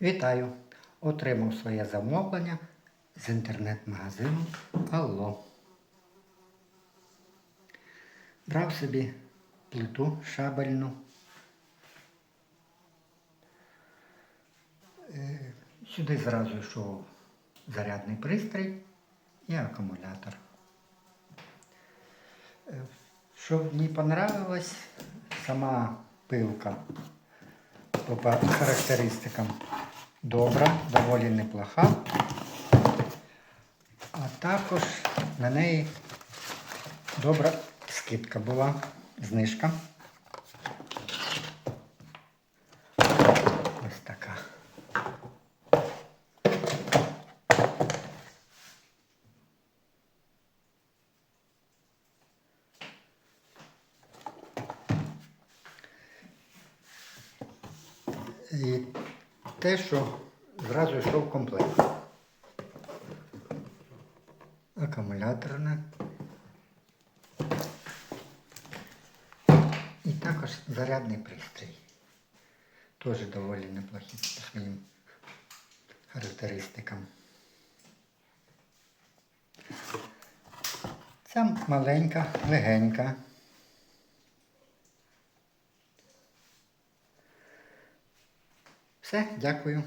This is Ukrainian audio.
Вітаю! Отримав своє замовлення з інтернет-магазину Алло. Брав собі плиту шабельну. Е, Сюди зразу йшов зарядний пристрій і акумулятор. Е, Що мені понравилось, сама пилка по характеристикам добра, доволі неплоха. А також на неї добра скидка була, знижка. І те, що зразу йшов комплект. Акумуляторне. І також зарядний пристрій. Теж доволі неплохий по своїм характеристикам. Ця маленька, легенька. Все, дякую.